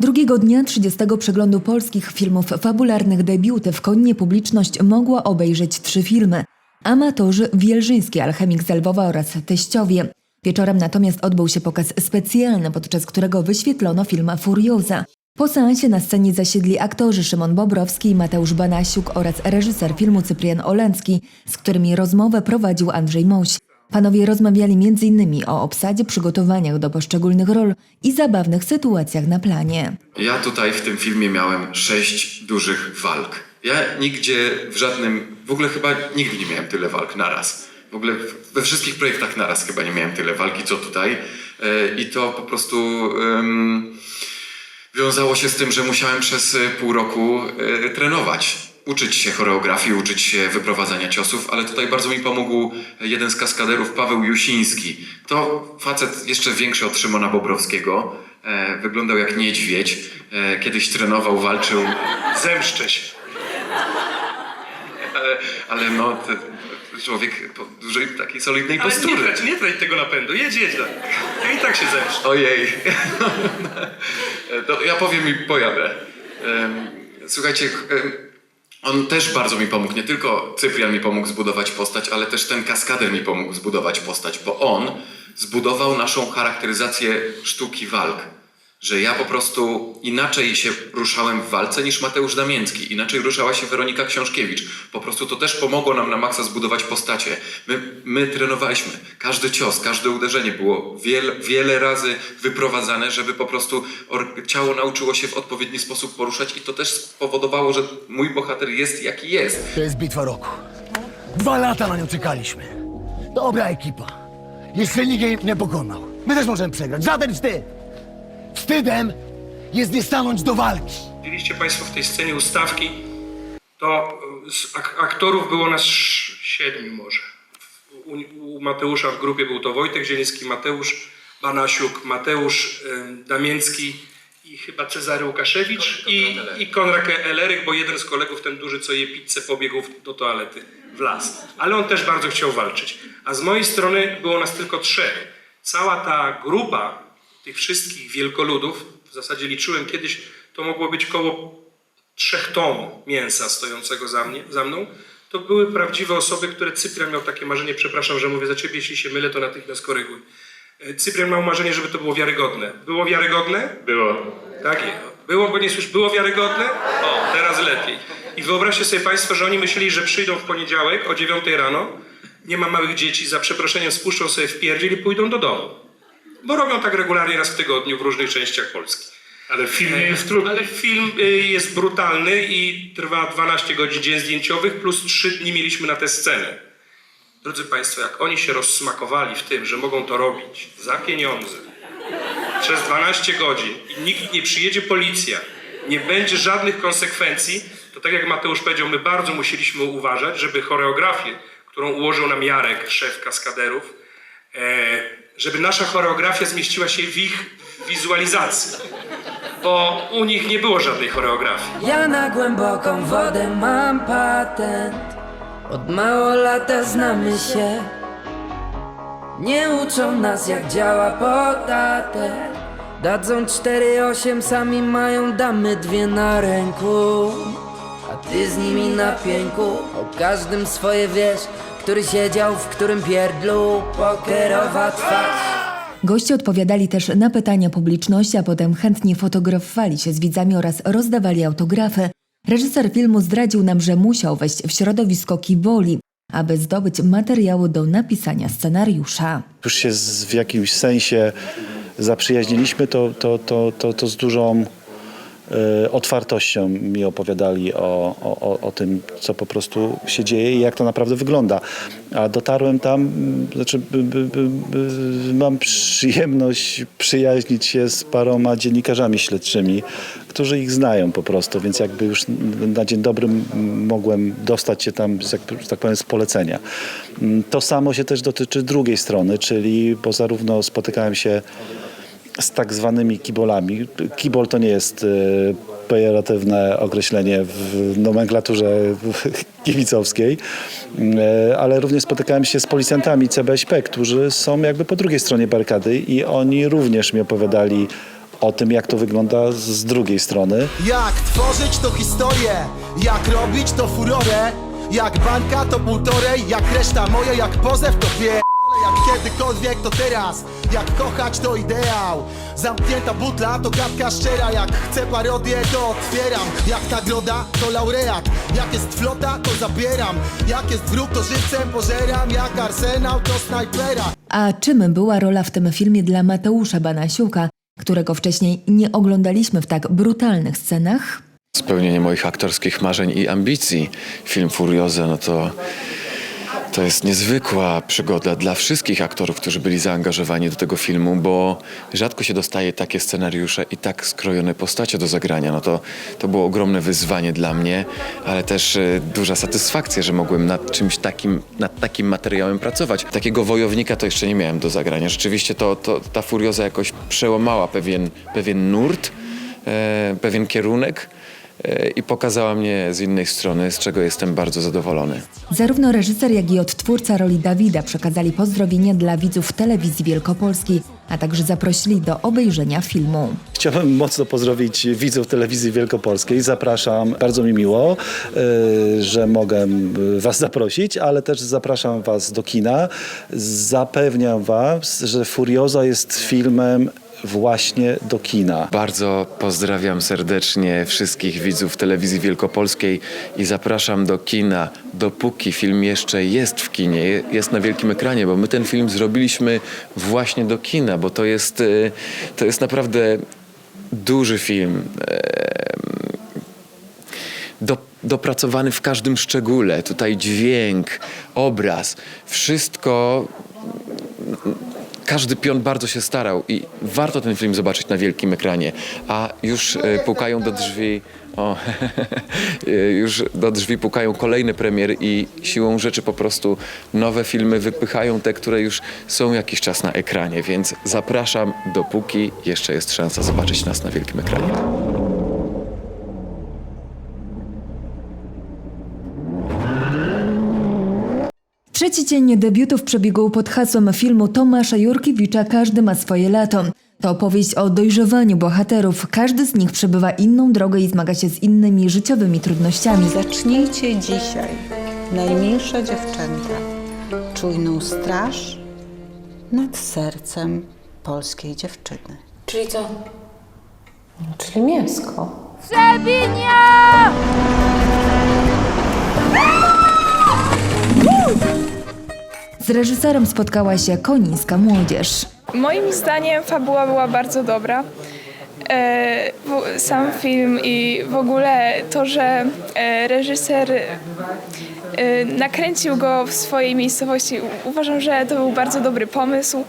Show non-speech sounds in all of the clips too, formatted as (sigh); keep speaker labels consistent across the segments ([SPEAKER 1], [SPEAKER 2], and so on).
[SPEAKER 1] Drugiego dnia 30 przeglądu polskich filmów fabularnych debiutów konnie publiczność mogła obejrzeć trzy filmy. Amatorzy, Wielżyński, Alchemik z Lwowa oraz Teściowie. Wieczorem natomiast odbył się pokaz specjalny, podczas którego wyświetlono film Furioza. Po seansie na scenie zasiedli aktorzy Szymon Bobrowski Mateusz Banasiuk oraz reżyser filmu Cyprian Olencki, z którymi rozmowę prowadził Andrzej Moś. Panowie rozmawiali m.in. o obsadzie, przygotowaniach do poszczególnych ról i zabawnych sytuacjach na planie.
[SPEAKER 2] Ja tutaj w tym filmie miałem sześć dużych walk. Ja nigdzie w żadnym, w ogóle chyba nigdy nie miałem tyle walk naraz. W ogóle we wszystkich projektach naraz chyba nie miałem tyle walki, co tutaj. E, I to po prostu em, wiązało się z tym, że musiałem przez e, pół roku e, trenować. Uczyć się choreografii, uczyć się wyprowadzania ciosów, ale tutaj bardzo mi pomógł jeden z kaskaderów, Paweł Jusiński. To facet jeszcze większy od Szymona Bobrowskiego. E, wyglądał jak niedźwiedź. E, kiedyś trenował, walczył.
[SPEAKER 3] Zemszczę się.
[SPEAKER 2] Ale, ale no, te, człowiek po dużej takiej solidnej
[SPEAKER 3] Ale nie
[SPEAKER 2] postury.
[SPEAKER 3] trać, nie trać tego napędu. Jedź, jedź. dalej. Ja i tak się zemszczę.
[SPEAKER 2] Ojej. (laughs) To ja powiem i pojadę. Em, Słuchajcie, em, on też bardzo mi pomógł. Nie tylko Cyprian mi pomógł zbudować postać, ale też ten kaskader mi pomógł zbudować postać, bo on zbudował naszą charakteryzację sztuki walk. Że ja po prostu inaczej się ruszałem w walce niż Mateusz Damięcki, inaczej ruszała się Weronika Książkiewicz. Po prostu to też pomogło nam na maksa zbudować postacie. My, my trenowaliśmy. Każdy cios, każde uderzenie było wiele, razy wyprowadzane, żeby po prostu ciało nauczyło się w odpowiedni sposób poruszać i to też spowodowało, że mój bohater jest jaki jest.
[SPEAKER 4] To jest bitwa roku. Dwa lata na nią czekaliśmy. Dobra ekipa. Jeszcze nikt jej nie pokonał. My też możemy przegrać. Żaden wstyd. Wstydem jest nie stanąć do walki.
[SPEAKER 3] Widzieliście Państwo w tej scenie ustawki, to y, z ak- aktorów było nas siedmiu może. U, u Mateusza w grupie był to Wojtek Zieliński, Mateusz Banasiuk, Mateusz y, Damięcki i chyba Cezary Łukaszewicz i, i Konrad Eleryk, bo jeden z kolegów, ten duży, co je pizzę, pobiegł do toalety w las. Ale on też bardzo chciał walczyć. A z mojej strony było nas tylko trzech. Cała ta grupa tych wszystkich wielkoludów, w zasadzie liczyłem kiedyś, to mogło być koło trzech ton mięsa stojącego za, mnie, za mną, to były prawdziwe osoby, które Cyprian miał takie marzenie, przepraszam, że mówię za ciebie, jeśli się mylę, to natychmiast koryguj. E, Cyprian miał marzenie, żeby to było wiarygodne. Było wiarygodne?
[SPEAKER 2] Było.
[SPEAKER 3] Tak, było, bo nie słysz, było wiarygodne? O, teraz lepiej. I wyobraźcie sobie Państwo, że oni myśleli, że przyjdą w poniedziałek o 9 rano, nie ma małych dzieci, za przeproszeniem spuszczą sobie w pierdziel i pójdą do domu. Bo robią tak regularnie raz w tygodniu w różnych częściach Polski.
[SPEAKER 5] Ale film nie jest trudny.
[SPEAKER 3] Ale film y, jest brutalny i trwa 12 godzin dzień zdjęciowych, plus 3 dni mieliśmy na tę scenę. Drodzy Państwo, jak oni się rozsmakowali w tym, że mogą to robić za pieniądze przez 12 godzin i nikt nie przyjedzie policja, nie będzie żadnych konsekwencji, to tak jak Mateusz powiedział, my bardzo musieliśmy uważać, żeby choreografię, którą ułożył nam Jarek, szef kaskaderów, e, żeby nasza choreografia zmieściła się w ich wizualizacji. Bo u nich nie było żadnej choreografii.
[SPEAKER 6] Ja na głęboką wodę mam patent. Od mało lata znamy się. Nie uczą nas jak działa podatek Dadzą 4-8, sami mają damy dwie na ręku. A ty z nimi na pięku O każdym swoje wiesz Który siedział w którym pierdlu Pokerowa twarz
[SPEAKER 1] Goście odpowiadali też na pytania publiczności, a potem chętnie fotografowali się z widzami oraz rozdawali autografy. Reżyser filmu zdradził nam, że musiał wejść w środowisko kiboli, aby zdobyć materiały do napisania scenariusza.
[SPEAKER 7] już się z, w jakimś sensie zaprzyjaźniliśmy, to, to, to, to, to z dużą otwartością mi opowiadali o, o, o- tym, co po prostu się dzieje i jak to naprawdę wygląda. A dotarłem tam, m, znaczy b, b, b, b, mam przyjemność przyjaźnić się z paroma dziennikarzami śledczymi, którzy ich znają po prostu, więc jakby już na dzień dobry mogłem dostać się tam, jak, tak powiem, z polecenia. Mm, To samo się też dotyczy drugiej strony, czyli bo zarówno spotykałem się z tak zwanymi kibolami. Kibol to nie jest e, pejoratywne określenie w nomenklaturze (laughs) kibicowskiej, e, ale również spotykałem się z policjantami CBŚP, którzy są jakby po drugiej stronie barykady i oni również mi opowiadali o tym, jak to wygląda z drugiej strony.
[SPEAKER 8] Jak tworzyć to historię, jak robić to furorę Jak bańka to półtorej, jak reszta moja, jak pozew to dwie Jak kiedykolwiek to teraz, jak kochać to ideał. Zamknięta butla to gadka szczera, jak chcę parodię to otwieram. Jak nagroda to laureat, jak jest flota to zabieram. Jak jest wróg to żywcem pożeram, jak arsenał to snajpera.
[SPEAKER 1] A czym była rola w tym filmie dla Mateusza Banasiuka, którego wcześniej nie oglądaliśmy w tak brutalnych scenach?
[SPEAKER 2] Spełnienie moich aktorskich marzeń i ambicji. Film Furioza, no to. To jest niezwykła przygoda dla wszystkich aktorów, którzy byli zaangażowani do tego filmu, bo rzadko się dostaje takie scenariusze i tak skrojone postacie do zagrania. No to, to było ogromne wyzwanie dla mnie, ale też e, duża satysfakcja, że mogłem nad czymś takim, nad takim materiałem pracować. Takiego wojownika to jeszcze nie miałem do zagrania. Rzeczywiście to, to, ta Furioza jakoś przełamała pewien, pewien nurt, e, pewien kierunek i pokazała mnie z innej strony, z czego jestem bardzo zadowolony.
[SPEAKER 1] Zarówno reżyser, jak i odtwórca roli Dawida przekazali pozdrowienia dla widzów telewizji wielkopolskiej, a także zaprosili do obejrzenia filmu.
[SPEAKER 7] Chciałbym mocno pozdrowić widzów telewizji wielkopolskiej. Zapraszam, bardzo mi miło, y, że mogę y, Was zaprosić, ale też zapraszam Was do kina. Zapewniam Was, że Furioza jest filmem właśnie do kina.
[SPEAKER 2] Bardzo pozdrawiam serdecznie wszystkich widzów telewizji wielkopolskiej i zapraszam do kina, dopóki film jeszcze jest w kinie, je- jest na wielkim ekranie, bo my ten film zrobiliśmy właśnie do kina, bo to jest, e, to jest naprawdę duży film. Do, dopracowany w każdym szczególe. Tutaj dźwięk, obraz, wszystko każdy pion bardzo się starał i warto ten film zobaczyć na wielkim ekranie. A już e, pukają do drzwi. O, (laughs) e, już do drzwi pukają kolejne premiery i siłą rzeczy po prostu nowe filmy wypychają te, które już są jakiś czas na ekranie, więc zapraszam dopóki jeszcze jest szansa zobaczyć nas na wielkim ekranie.
[SPEAKER 1] Trzeci dzień debiutów przebiegł pod hasłem filmu Tomasza Jurkiewicza Każdy ma swoje lato. To opowieść o dojrzewaniu bohaterów. Każdy z nich przebywa inną drogę i zmaga się z innymi życiowymi trudnościami.
[SPEAKER 9] Zacznijcie dzisiaj, najmilsze dziewczęta, czujną straż nad sercem polskiej dziewczyny.
[SPEAKER 10] Czyli co? Czyli mięsko.
[SPEAKER 1] Z reżyserem spotkała się konińska młodzież.
[SPEAKER 11] Moim zdaniem fabuła była bardzo dobra. E, sam film i w ogóle to, że e, reżyser e, nakręcił go w swojej miejscowości, uważam, że to był bardzo dobry pomysł.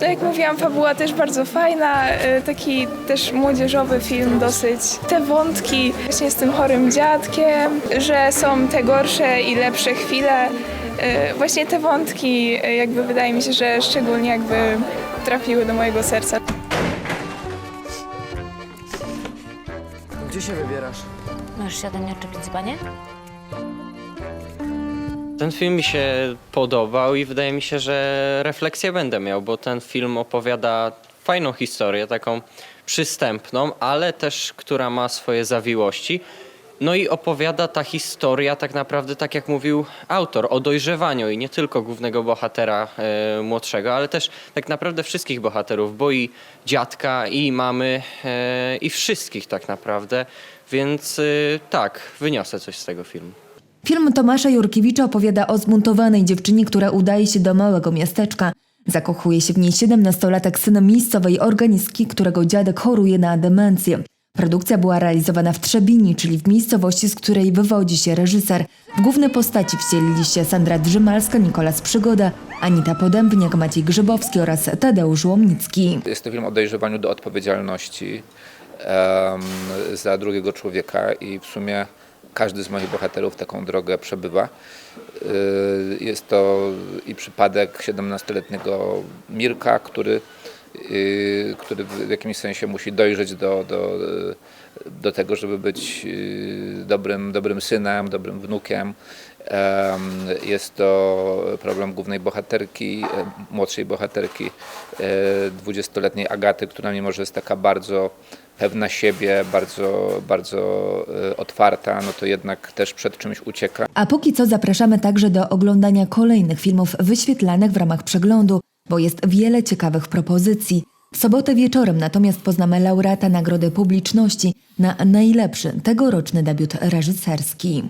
[SPEAKER 11] Tak jak mówiłam, fabuła też bardzo fajna, e, taki też młodzieżowy film dosyć. Te wątki właśnie z tym chorym dziadkiem, że są te gorsze i lepsze chwile. E, Właśnie te wątki e, jakby wydaje mi się, że szczególnie jakby trafiły do mojego serca.
[SPEAKER 6] Gdzie się wybierasz?
[SPEAKER 10] Możesz się ode mnie odczepić dzbanie?
[SPEAKER 12] Ten film mi się podobał i wydaje mi się, że refleksję będę miał, bo ten film opowiada fajną historię, taką przystępną, ale też która ma swoje zawiłości. No i opowiada ta historia tak naprawdę, tak jak mówił autor, o dojrzewaniu i nie tylko głównego bohatera e, młodszego, ale też tak naprawdę wszystkich bohaterów, bo i dziadka, i mamy, e, i wszystkich tak naprawdę. Więc e, tak, wyniosę coś z tego filmu.
[SPEAKER 1] Film Tomasza Jurkiewicza opowiada o zbuntowanej dziewczynie, która udaje się do małego miasteczka. Zakochuje się w niej 17-latek syn miejscowej organistki, którego dziadek choruje na demencję. Produkcja była realizowana w Trzebini, czyli w miejscowości, z której wywodzi się reżyser. W główne postaci wcielili się Sandra Drzymalska, Nikolas Przygoda, Anita Podębniak, Maciej Grzybowski oraz Tadeusz Łomnicki.
[SPEAKER 13] Jest to film o dojrzewaniu do odpowiedzialności em, za drugiego człowieka i w sumie każdy z moich bohaterów taką drogę przebywa. Y, Jest to i przypadek 17-letniego Mirka, który, y, który w jakimś sensie musi dojrzeć do, do, do tego, żeby być y, dobrym, dobrym synem, dobrym wnukiem. Em, Jest to problem głównej bohaterki, e, młodszej bohaterki, e, dwudziestoletniej Agaty, która mimo, że jest taka bardzo pewna siebie, bardzo, bardzo e, otwarta, no to jednak też przed czymś ucieka.
[SPEAKER 1] A póki co zapraszamy także do oglądania kolejnych filmów wyświetlanych w ramach przeglądu, bo jest wiele ciekawych propozycji. W sobotę wieczorem natomiast poznamy laureata Nagrody Publiczności na najlepszy tegoroczny debiut reżyserski.